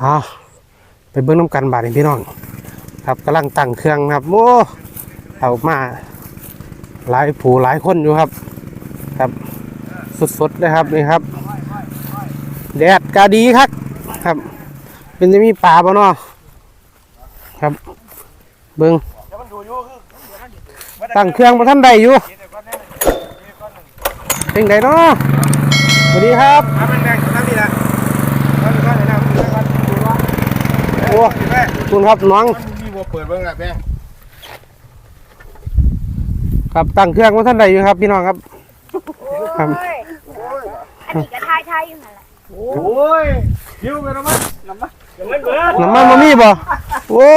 เอาไปเบิ้งน้ำกันบาดนี่พี่น้อง ครับกำลังตั้งเครื่องครับโอ้เอามาหลายผู้หลายคนอยู่ครับ ครับสดๆเลยครับนี่ครับแดดกาดีครับครับ เป็นจะมีป่าบ่เนาะครับ เบิ้งตั้งเครื่องมาท่านใดอยู่เป็นไงเนาะสวัสดีครับทำแดงๆทำนี่นะทำนี่นะทำนี่นะดูว่า โอ้คุณครับน้องมันมีบัวเปิดเบิ้งอะแม่ครับตั้งเครื่องมาท่านใดอยู่ครับพี่น้องครับครับโอ้ยอันนี้ก็ทายทายอยู่นั่นแหละโอ้ยหิวไปแล้วมั้งน้ำมันยังไม่เบิดน้ำมันมามีบ่โอ้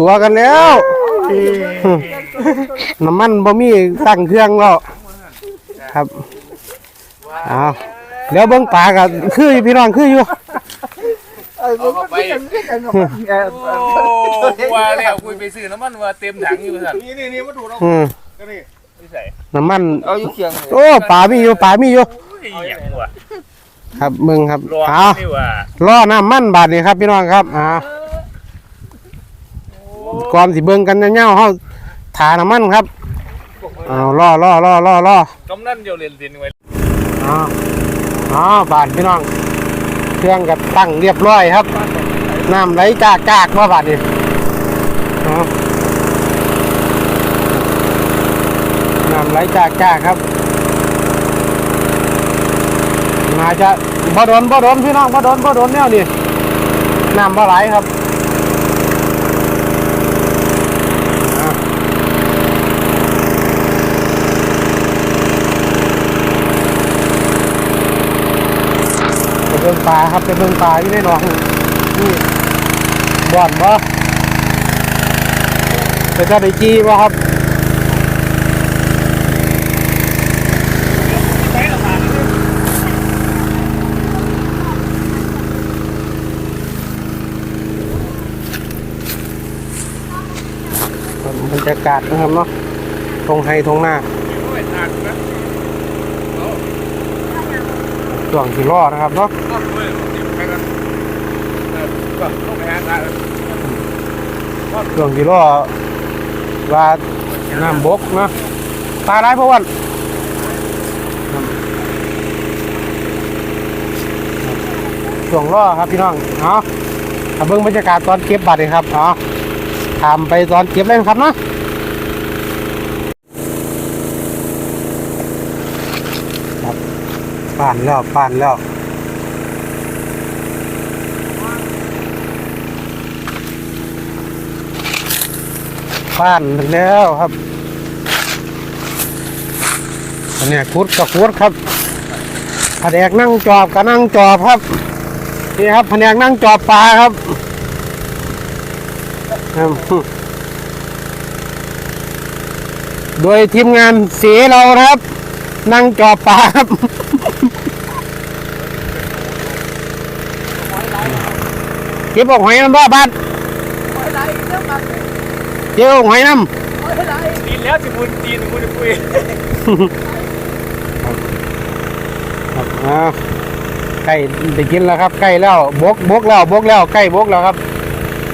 ตัวกันแล้วน้ำมันบ่มีตั้งเครื่องแล้วครับอ้าวเดี๋ยวเบิ่งปลากันคืออยู่พี่น้องคืออยู่ เอาไปว่าแล้วคุยไปซื้อน้ำมันว่าเต็มถังอยู่สั่นนี่นี่นี่มาดูเราอืมก็นี่ไม่ใส่น้ำมันเอาอยู่เคียงโอ้ปลามีอยู่ปลามีอยู่อุ้ยอย่างวะครับมึงครับรอเอานี่ว่าล่อน้ำมันบาดนี่ครับพี่น้องครับอ้าวก่อนสิเบิ่งกันเงี้ยวเฮาถาน้ำมันครับอ้าวล่อล่อล่อล่อล่อกำนันเดียวเรียนเรียนไว้อ้าวอ้าวบาดพี่น้อง เครื่องกับตั้งเรียบร้อยครับน้ำไหลจากจากมาบาดนี่อ้น้ำไหลจากจากครับน่าจะบ่โดนบ่โดนพี่น้องบ่โดนบ่โดนแนวนี่น้ำบ่ไหลครับอะไป เบิ่งปลาครับไปเบิ่งปลาอยู่ในหนองนี่บ่อนบ่ไปจะได้จี้บ่ครับบรรยากาศนะครับเนาะทงไฮทงหน้า ช่วงที่รอนะครับเนาะก็ด้วนก็ต้องไปหาทานช่วงที่รอว่าน้ำบกนาะปลาไรพะวันครับช่วงรอครับพี่น้องเนาะถ้าเบิ่งบรรยากาศตอนเก็บบัตรเลยครับเนาะทำไปตอนเก็บเลยนะครับเนาะครับ ป่านแล้วป่านแล้วบ้านแล้วครับอันนี้คุดกับคุดครับแผนกนั่งจอบกับนั่งจอบครับนี่ครับแผนกนั่งจอบปลาครับโดยทีมงานเสียเรานะครับ นั่งจอบปลาครับ เก็บออกหอยน้ำบ้าบ้านเก็บออกหอยน้ำตีนแล้วสิบุญตีนบุญคุยครับอ่าใกล้ได้กินแล้วครับใกล้แล้วบกบกแล้วบกแล้วใกล้บกแล้วครับ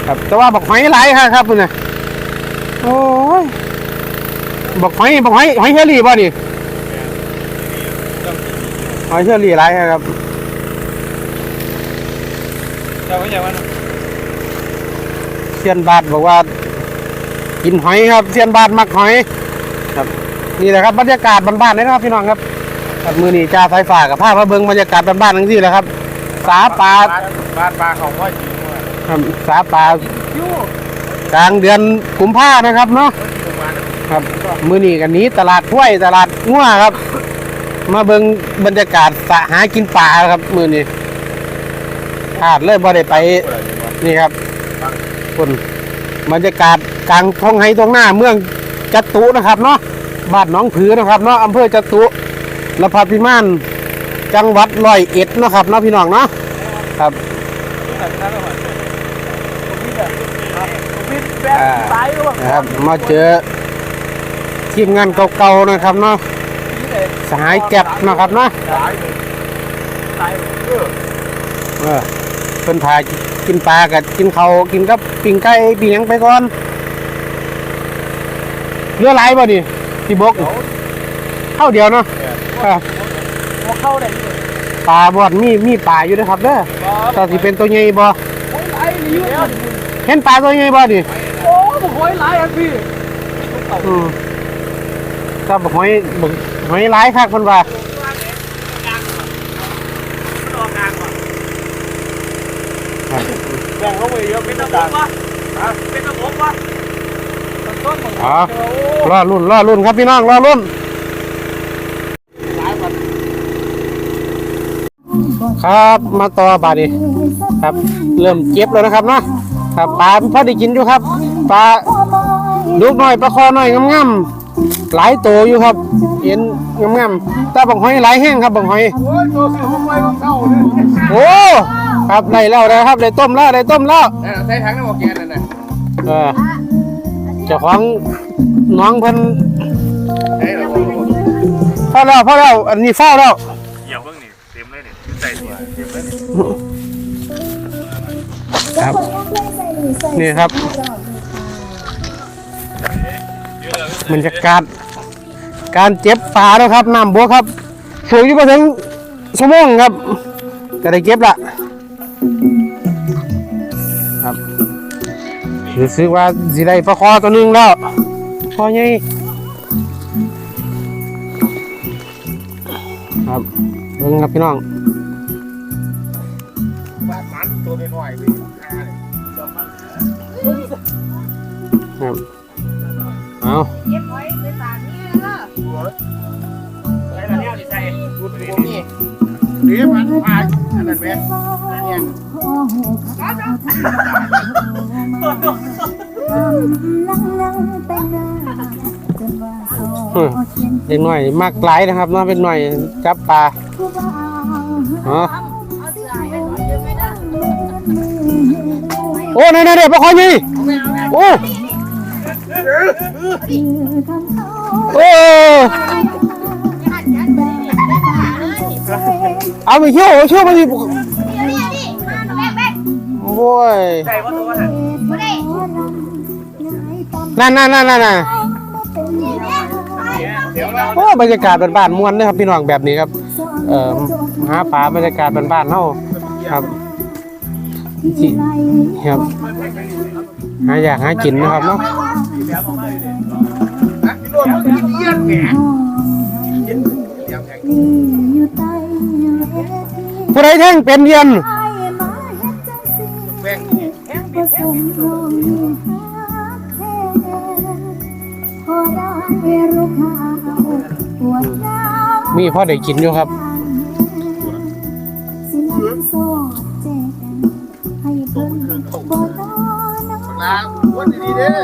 ครับแต่ว่าบอกหอยหลายครับครับคุณน่ะโอ้ยบอกหอยบอกหอยหอยเชอรี่ป่ะนี่หอยเชอรี่หลายครับเจ้าไม่ใช่วัน เซียนบาทบอกว่า กินหอยครับเซียนบาทมักหอยครับนี่แหละครับบรรยากาศบ้านๆนะครับพี่น้องครับครับมือนี่จ่าไฟฟ้ากับผ้าพระเบิงบรรยากาศบ้านๆทั้งที่แหละครับ สาปลาปลาปลาของว่าจริงครับสาปลากลางเดือนกุมภานะครับเนาะครับมือนี้กันนี้ตลาดห้วยตลาดงัวครับ มาเบิงบรรยากาศสะหากินปลาครับมือนี้ขาดเลยบ่ได้ไปนี่ครับ คนบรรยากาศกลางท้องไห้ท้องหน้าเมืองจัตุนะครับเนาะบ้านหนองผือนะครับเนาะอำเภอจัตุละพัพิมานจังหวัดร้อยเอ็ดนะครับเนาะพี่น้องเนาะครับครับมาเจอทีมงานเก่าๆนะครับเนาะสหายแก็บนะครับเนาะ พิ่นพากินปลากับกินเขาวกินกับปิ้งไก่ปิ้งหยังไปก่อนเรือหลายบ่นี่ที่บกเข้าเดียวเนาะครับหัวเข้าได้อยู่ปลาบอดมีมีปลาอยู่นะครับเด้อถ้าสิเป็นตัวใหญ่บ่โอ้ยหลายนี่อยู่เห็นปลาตัวใหญ่บ่นี่โอ้บอกหอยหลายอันพี่อืมถ้าบ่หอยบ่หอยหลายคักเพิ่นว่าครับ แบ่งลงไป เยอะเป็นตะบกวะเป็นตะบกวะต้นมันอ๋อรอรุ่นรอรุ่นครับพี่น้องรอรุ่นครับมาต่อบาดนีครับ เริ่มเจ็บแล้วนะครับเนาะครับปลาพอได้กินอยู่ครับปลาลูกน้อยปลาคอน้อยงามๆหลายโตอยู่ครับ เห็นงามๆแต่บางหอยหลายแห้งครับบางหอยโอ้ยตัว คือหัวไฟของเข้าเลยโอ้ครับได้แล้วนะครับได้ต้มแล้วได้ต้มแล้วนั่นน่ะใส่ถังน้ำหมกแกนนั่นน่ะเออเจ้าของน้องเพิ่นใส่หรอเฝ้าแล้วเฝ้าแล้วอันนี้เฝ้าแล้วเหี่ยวเบิ่งนี่เต็มเลยนี่ใส่ตัวเต็มเลยนี่ครับนี่ครับบรรยากาศการเจ็บปลาแล้วครับน้ำบัวครับสูงอยู่มาถึงชั่วโมงครับก็ได้เก็บละ ครับรู้สึกว่าสิได้ปลาคอตัวหนึงแล้วพอไงครับเบิ่งครับพี่น้องบ้านมันตัวน้อยๆเว้ยอ่าครับเอาเก็บไว้ในป่านี้เนาะใส่ละแนวนี่ใส่ดูตัวนี้หรือมันพาอันนั้นแม่ เนี่ยเด็กหน่อยมากหลายนะครับเนาะเป็นหน่อยจับปลาอ๋อเอาเสื้อให้มันยืมไม่ได้โอ้นี่นี่นี่ปลาคอนี่โอ้โอ้ยัดยัดไปนี่ไปหาเลยเอาไปเชี่ยวเชี่ยวมาดิ โอ้ยใส่ว่าตัวนั้นมาได้นั่นนั่นนั่นนั่นเดี๋ยวเราโอ้บรรยากาศบ้านๆม่วนนะครับพี่น้องแบบนี้ครับ เอ่อหาปลาบรรยากาศบ้านๆเฮาครับที่ครับหาอยากหากินนะครับเนาะผู้ใดแท่งเป็นเรียน มีพ่อได้กินอยู่ครับลาวันดีๆเด้อ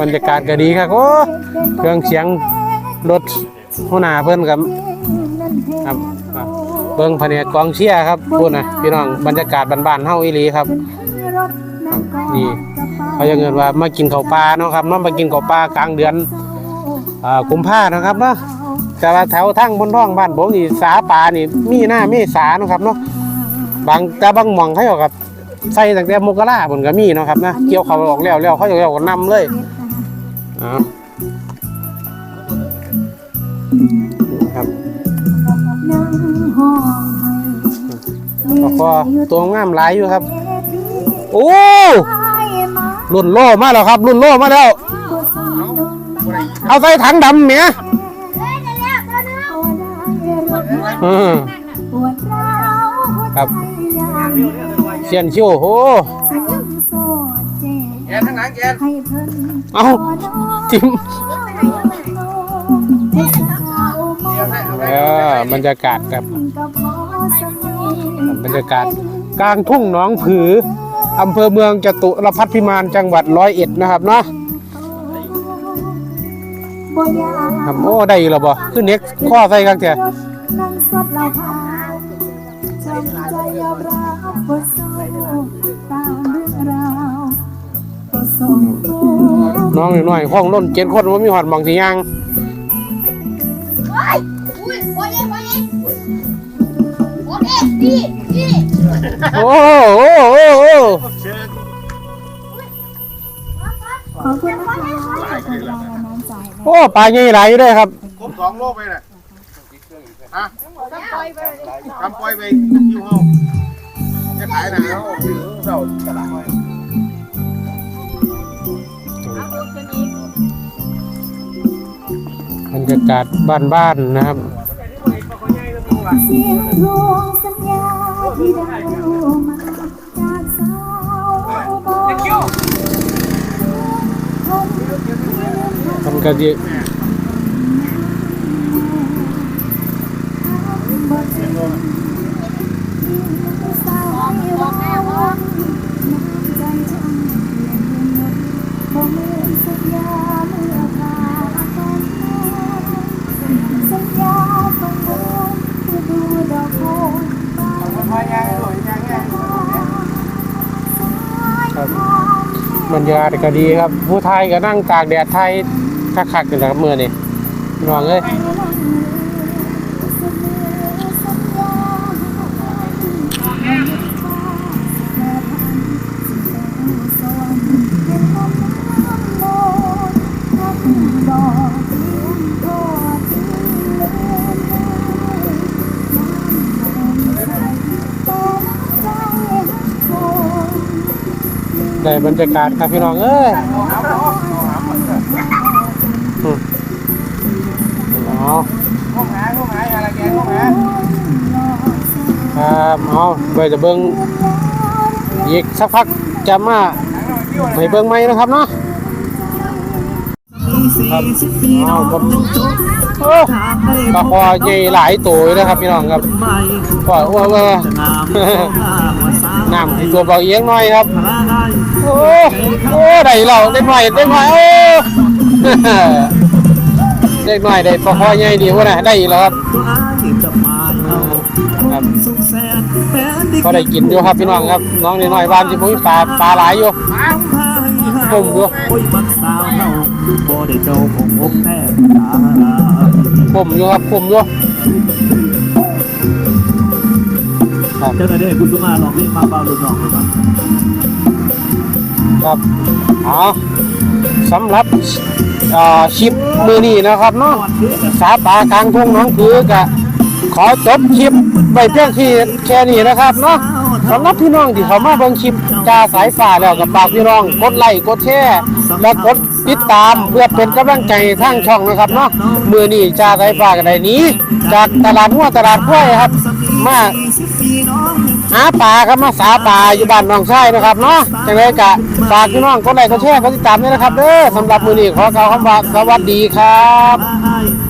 บรรยากาศก็ดีครับโอ้เครื่องเสียงรถหัวหน้าเพิ่นกับครับครับ เบิ่งแผนกกองเชียร์ครับพูดนะพี่น้องบรรยากาศบ้านๆเฮาอีหลีครับ นี่เขาจะเงินว่ามากินข้าวปลาเนาะครับเนาะมากินข้าวปลากลางเดือนอ่ากุมภานะครับเนาะแต่ว่าแถวทั้งบนท้องบ้านผมนี่สาปลานี่มีหน้ามีสาเนาะครับเนาะบางแต่บางหม่องเขาเอากับใส่ตั้งแต่มกราบนก็มีเนาะครับนะเกี่ยวเขาออกแล้วแล้วเขาจะเอาก็นำเลยอ๋อครับแล้วก็ตัวงามหลายอยู่ครับ โอ้รุ่นโล่มาแล้วครับ รุ่นโล่มาแล้ว เอาใส่ถังดำเนี่ยเฮ้ยเนี่ยครับเชียนชิวโอ้แกนทั้งหลังแกนเอาจิ้มเดี๋ยวให้เอาไปเอบรรยากาศครับบรรยากาศกลางทุ่งหนองผือ อำเภอเมืองจตุรพัฒนพิมานจังหวัดร้อยเอ็ดนะครับเนาะครับโอ้ได้อีกแล้วบ่ขึ้นเน็กข้อใส่กันเถอะน้องราวก็ส่งตัวน้องหน่อยห้องล้นเจ็ดคนว่ามีหอดมองสียาง โอ้โอ้โอ้โอ้โอ้โอ้เชิญขอบคุณนะคะขอบคุณรงวัลน้ำใจนะโอ้ปลาใหญ่หลายอยู่ด้วยครับ ครบสองโลไปน่ะฮะปล่อยไปทำปล่อยไปคิวเฮาจะขายนะเฮาคือเจ้าตลาดไว้บรรยากาศบ้านๆนะครับ เสียงทวงสัญญา ที่ได้มาจากสาวบอกคิวคงลืมมั บรรยากาศก็ดีครับ ผู้ไทยก็นั่งตากแดดไทยคักๆกันแหละครับเมื่อนี่นองเลย ได้บรรยากาศครับพี่น้องเอ้ยอืมเอาห้องหาห้องหาอะไรแกห้องหาครับเอาไปจะเบิ้งอีกสักพักจะมาไปเบิ้งไหมนะครับเนาะครับเอาครับโอ้ปลาคอใหญ่หลายตัวเลยนะครับพี่น้องครับก็ว่าว่าน้ำที่ตัวเบาเอียงหน่อยครับ โอ้โอ้ได้เราได้หน่อยได้หน่อยโอ้ได้หน่อยได้ปลาคอใหญ่ดีวะนะได้อีกแล้วครับครับพอได้กินอยู่ครับพี่น้องครับ น้องนิดหน่อยบ้านที่ผมมีปลาปลาหลายอยู่ผมอยู่โอ้ยบักสาวเฮาบ่ได้เจ้าของอกแท้ตาผมอยู่ครับผมอยู่เจ้าหน้าที่คุณสุมาลองเรียกมาเบาลูกน้อง ครับเอาสำหรับชิปมือนี้นะครับเนาะสาปากลางทุ่งน้องคือกะขอจบคลิปไปเพียงที่แค่นี้นะครับเนาะสำหรับพี่น้องที่เขามาเบิ่งคลิปจ่าสายฟ้าแล้วกับฝากพี่น้องกดไลค์กดแชร์และกดติดตามเพื่อเป็นกำลังใจทางช่องนะครับเนาะมือนี้จ่าสายฟ้าก็ได้หนี้ จากตลาดหัวตลาดกล้วยครับ มา หาปลาครับมาสาปลาอยู่บ้านหนองชายนะครับเนาะจังเลยกะฝากพี่น้องกดไหนก็แชร์กดติดตามด้วยนะครับเด้อสำหรับมือนี้ขอกล่าวคำว่าสวัสดีครับ